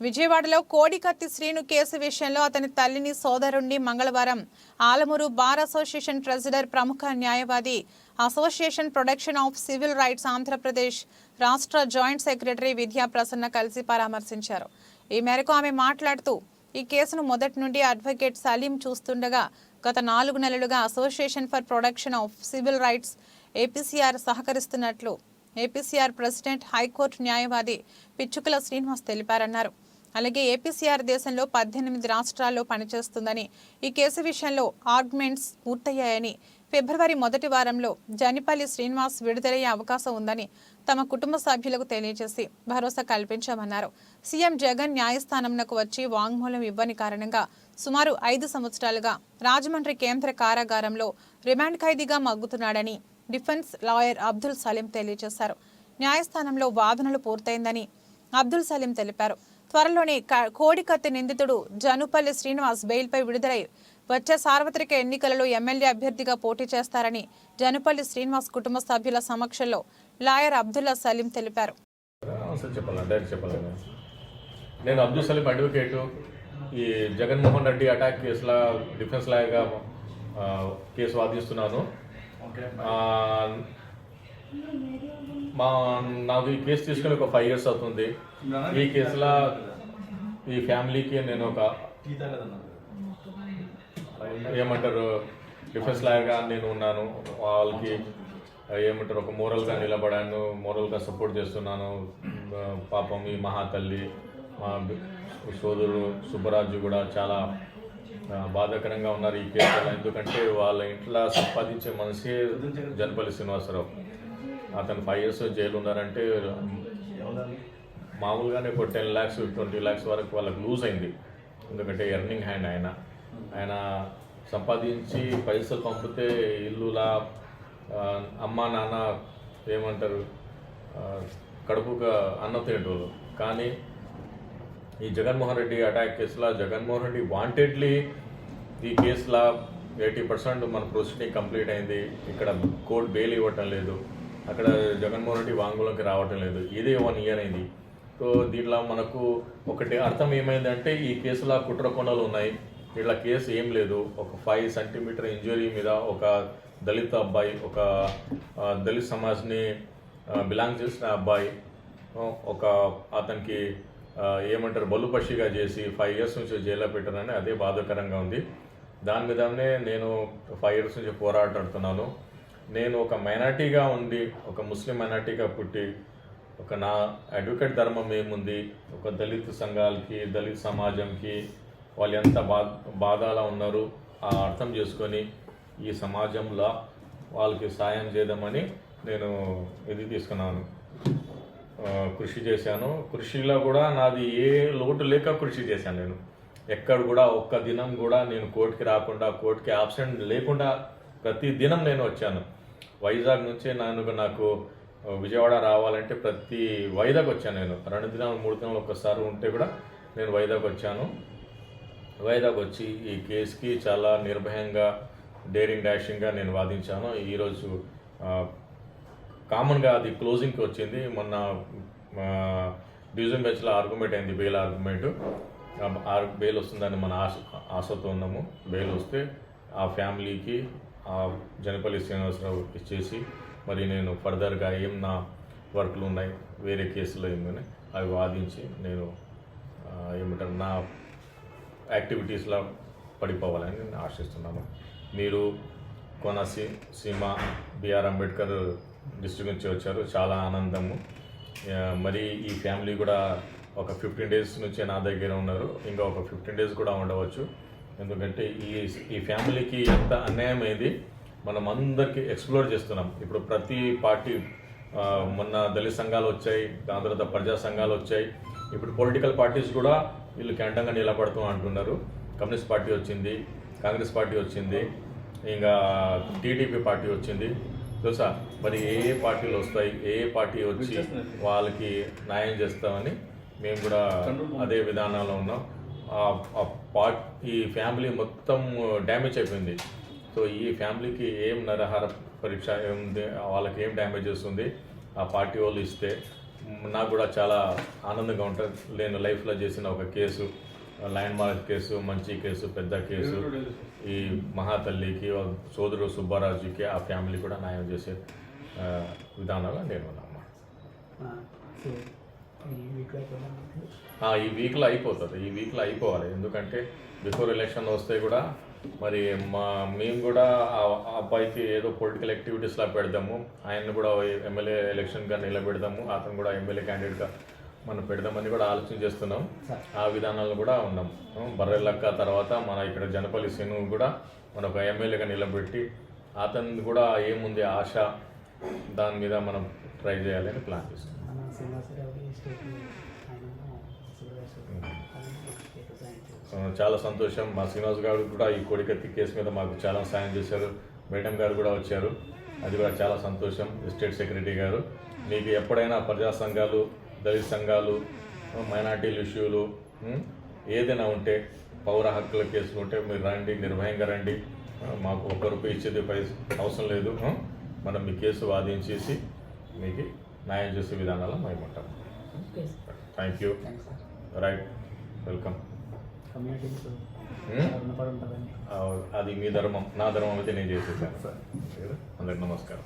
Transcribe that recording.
విజయవాడలో కోడికత్తి శ్రీను కేసు విషయంలో అతని తల్లిని సోదరుణ్ణి మంగళవారం ఆలమూరు బార్ అసోసియేషన్ ట్రెజరర్ ప్రముఖ న్యాయవాది association protection of civil rights Andhra Pradesh రాష్ట్ర జాయింట్ సెక్రటరీ విద్యా ప్రసన్న కలిసి పరామర్శించారు. ఈ మేరకు ఆమె మాట్లాడుతూ ఈ కేసును మొదటి నుండి అడ్వకేట్ సలీం చూస్తుండగా గత నాలుగు నెలలుగా association for production of civil rights APCR సహకరిస్తున్నట్లు APCR president high court న్యాయవాది పిచ్చుకల శ్రీనివాస్ తెలిపారన్నారు. అలాగే ఏపీసీఆర్ దేశంలో పద్దెనిమిది రాష్ట్రాల్లో పనిచేస్తుందని ఈ కేసు విషయంలో ఆర్గ్యుమెంట్స్ పూర్తయ్యాయని ఫిబ్రవరి మొదటి వారంలో జనిపల్లి శ్రీనివాస్ విడుదలయ్యే అవకాశం ఉందని తమ కుటుంబ సభ్యులకు తెలియజేసి భరోసా కల్పించామన్నారు. సీఎం జగన్ న్యాయస్థానంకు వచ్చి వాంగ్మూలం ఇవ్వని కారణంగా సుమారు ఐదు సంవత్సరాలుగా రాజమండ్రి కేంద్ర కారాగారంలో రిమాండ్ ఖైదీగా మగ్గుతున్నాడని డిఫెన్స్ లాయర్ అబ్దుల్ సలీం తెలియజేశారు. న్యాయస్థానంలో వాదనలు పూర్తయిందని అబ్దుల్ సలీం తెలిపారు. త్వరలోనే కోడికత్తి నిందితుడు జనుపల్లి శ్రీనివాస్ బెయిల్పై విడుదలై వచ్చే సార్వత్రిక ఎన్నికలలో ఎమ్మెల్యే అభ్యర్థిగా పోటీ చేస్తారని జనుపల్లి శ్రీనివాస్ కుటుంబ సభ్యుల సమక్షంలో లాయర్ అబ్దుల్లా సలీం తెలిపారు. నేను? అబ్దుల్ సలీం అడ్వకేటు ఈ జగన్మోహన్ రెడ్డి అటాక్ కేసులా డిఫెన్స్ లాయర్గా ఆ, కేసు వాదిస్తున్నాను. ఆ, మా నాకు ఈ కేసు తీసుకుని ఒక ఫైవ్ ఇయర్స్ అవుతుంది. ఈ కేసులో ఈ ఫ్యామిలీకి నేను ఒక ఏమంటారు డిఫెన్స్ లాయర్గా నేను ఉన్నాను. వాళ్ళకి ఏమంటారు ఒక మోరల్గా నిలబడాను మోరల్గా సపోర్ట్ చేస్తున్నాను. పాపం ఈ మహాతల్లి మా సోదరుడు సుబ్బరాజు కూడా చాలా బాధాకరంగా ఉన్నారు ఈ కేసులో. ఎందుకంటే వాళ్ళ ఇంట్లో సంపాదించే మనిషి జనపల్లి శ్రీనివాసరావు. అతను ఫైవ్ ఇయర్స్ జైలు ఉన్నారంటే మామూలుగానే ఒక టెన్ ల్యాక్స్ ట్వంటీ ల్యాక్స్ వరకు వాళ్ళకి లూజ్ అయింది. ఎందుకంటే ఎర్నింగ్ హ్యాండ్ ఆయన. ఆయన సంపాదించి పైసలు పంపితే ఇల్లులా అమ్మా అమ్మ నాన్న ఏమంటారు కడుపుగా అన్నం తింటారు కానీ ఈ జగన్మోహన్ రెడ్డి అటాక్ కేసులో జగన్మోహన్ రెడ్డి వాంటెడ్లీ ఈ కేసులో ఎయిటీ పర్సెంట్ మన ప్రొసీడింగ్ కంప్లీట్ అయింది. ఇక్కడ కోర్టు బెయిల్ ఇవ్వటం లేదు. అక్కడ జగన్మోహన్ రెడ్డి వాంగ్మూలంకి రావటం లేదు. ఇదే వన్ ఇయర్ అయింది. సో దీంట్లో మనకు ఒకటి అర్థం ఏమైందంటే ఈ కేసులో కుట్ర కొనలు ఉన్నాయి. ఇట్లా కేసు ఏం లేదు. ఒక ఫైవ్ సెంటీమీటర్ ఇంజురీ మీద ఒక దళిత అబ్బాయి ఒక దళిత్ సమాజ్ని బిలాంగ్ చేసిన అబ్బాయి ఒక అతనికి ఏమంటారు బలుపషిగా చేసి ఫైవ్ ఇయర్స్ నుంచి జైల్లో పెట్టారని అదే బాధాకరంగా ఉంది. దాని మీదనే నేను ఫైవ్ ఇయర్స్ నుంచి పోరాడుతున్నాను. నేను ఒక మైనార్టీగా ఉండి ఒక ముస్లిం మైనార్టీగా పుట్టి ఒక నా అడ్వకేట్ ధర్మం ఏముంది ఒక దళిత సంఘాలకి దళిత సమాజంకి వాళ్ళు ఎంత బా బాధలా ఉన్నారు ఆ అర్థం చేసుకొని ఈ సమాజంలో వాళ్ళకి సాయం చేద్దామని నేను ఇది తీసుకున్నాను. కృషి చేశాను. కృషిలో కూడా నాది ఏ లోటు లేక కృషి చేశాను నేను. ఎక్కడ కూడా ఒక్క దినం కూడా నేను కోర్టుకి రాకుండా కోర్టుకి ఆబ్సెంట్ లేకుండా ప్రతి దినం నేను వచ్చాను. వైజాగ్ నుంచే నన్ను నాకు విజయవాడ రావాలంటే ప్రతి వైజాగ్ వచ్చాను నేను. రెండు దినాలు మూడు దినాలు ఒకసారి ఉంటే కూడా నేను వైజాగ్ వచ్చాను. వైజాగ్ వచ్చి ఈ కేసుకి చాలా నిర్భయంగా డేరింగ్ డాషింగ్గా నేను వాదించాను. ఈరోజు కామన్గా అది క్లోజింగ్కి వచ్చింది. మొన్న డివిజన్ బెంచ్లో ఆర్గ్యుమెంట్ అయింది బెయిల్ ఆర్గ్యుమెంట్. బెయిల్ వస్తుందని మన ఆశ ఆశతో ఉన్నాము. బెయిల్ వస్తే ఆ ఫ్యామిలీకి జనపల్లి శ్రీనివాసరావు ఇచ్చేసి మరి నేను ఫర్దర్గా ఏం నా వర్క్లు ఉన్నాయి వేరే కేసులో ఏమైనా అవి వాదించి నేను ఏమంటారు నా యాక్టివిటీస్లో పడిపోవాలని నేను ఆశిస్తున్నాను. మీరు కోనసీ సీమ బిఆర్ అంబేద్కర్ డిస్ట్రిక్ట్ నుంచి వచ్చారు చాలా ఆనందము. మరి ఈ ఫ్యామిలీ కూడా ఒక ఫిఫ్టీన్ డేస్ నుంచి నా దగ్గర ఉన్నారు ఇంకా ఒక ఫిఫ్టీన్ డేస్ కూడా ఉండవచ్చు. ఎందుకంటే ఈ ఈ ఫ్యామిలీకి ఎంత అన్యాయం అయింది మనం అందరికీ ఎక్స్ప్లోర్ చేస్తున్నాం. ఇప్పుడు ప్రతి పార్టీ మొన్న దళిత సంఘాలు వచ్చాయి దాని తర్వాత ప్రజా సంఘాలు వచ్చాయి. ఇప్పుడు పొలిటికల్ పార్టీస్ కూడా వీళ్ళకి అండంగా నిలబడుతూ అంటున్నారు. కమ్యూనిస్ట్ పార్టీ వచ్చింది కాంగ్రెస్ పార్టీ వచ్చింది ఇంకా టీడీపీ పార్టీ వచ్చింది. తెలుసా? మరి ఏ ఏ పార్టీలు వస్తాయి ఏ ఏ పార్టీ వచ్చి వాళ్ళకి న్యాయం చేస్తామని మేము కూడా అదే విధానంలో ఉన్నాం. పార్ట్ ఈ ఫ్యామిలీ మొత్తం డ్యామేజ్ అయిపోయింది. సో ఈ ఫ్యామిలీకి ఏం నరహార పరీక్ష ఏముంది వాళ్ళకి ఏం డ్యామేజ్ వస్తుంది ఆ పార్టీ వాళ్ళు ఇస్తే నాకు కూడా చాలా ఆనందంగా ఉంటుంది. నేను లైఫ్లో చేసిన ఒక కేసు ల్యాండ్ మార్క్ కేసు మంచి కేసు పెద్ద కేసు ఈ మహాతల్లికి సోదరుడు సుబ్బారాజుకి ఆ ఫ్యామిలీ కూడా న్యాయం చేసే ఆ, విధానంలో నేను ఉన్నాను. ఈ వీక్లో అయిపోతుంది. ఈ వీక్లో అయిపోవాలి. ఎందుకంటే బిఫోర్ ఎలక్షన్ వస్తే కూడా మరి మా మేము కూడా ఆ అబ్బాయికి ఏదో పొలిటికల్ యాక్టివిటీస్లా పెడదాము. ఆయన్ని కూడా ఎమ్మెల్యే ఎలక్షన్గా నిలబెడదాము. అతను కూడా ఎమ్మెల్యే క్యాండిడేట్గా మనం పెడదామని కూడా ఆలోచన చేస్తున్నాం. ఆ విధానాలు కూడా ఉన్నాం. బర్రెలక్క తర్వాత మన ఇక్కడ జనపల్లి శ్రీను కూడా మన ఒక ఎమ్మెల్యేగా నిలబెట్టి అతను కూడా ఏముంది ఆశ? దాని మీద మనం ట్రై చేయాలని ప్లాన్ చేస్తున్నాం. ఆ, చాలా సంతోషం. మా శ్రీనివాస్ గారు కూడా ఈ కోడికత్తి కేసు మీద మాకు చాలా సాయం చేశారు. మేడం గారు కూడా వచ్చారు. అది కూడా చాలా సంతోషం. ఎస్టేట్ సెక్రటరీ గారు. మీకు ఎప్పుడైనా ప్రజా సంఘాలు దళిత సంఘాలు మైనార్టీల ఇష్యూలు ఏదైనా ఉంటే పౌర హక్కుల కేసులు ఉంటే మీరు రండి నిర్భయంగా రండి. మాకు ఒక్క రూపాయి ఇచ్చేది పై అవసరం లేదు. మనం మీ కేసు వాదించేసి మీకు న్యాయం చేసే విధానాల్లో మేము ఉంటాం. Okay thank you sir right welcome అది మీ ధర్మం. నా ధర్మం అయితే నేను చేసేసాను. అందరికి నమస్కారం.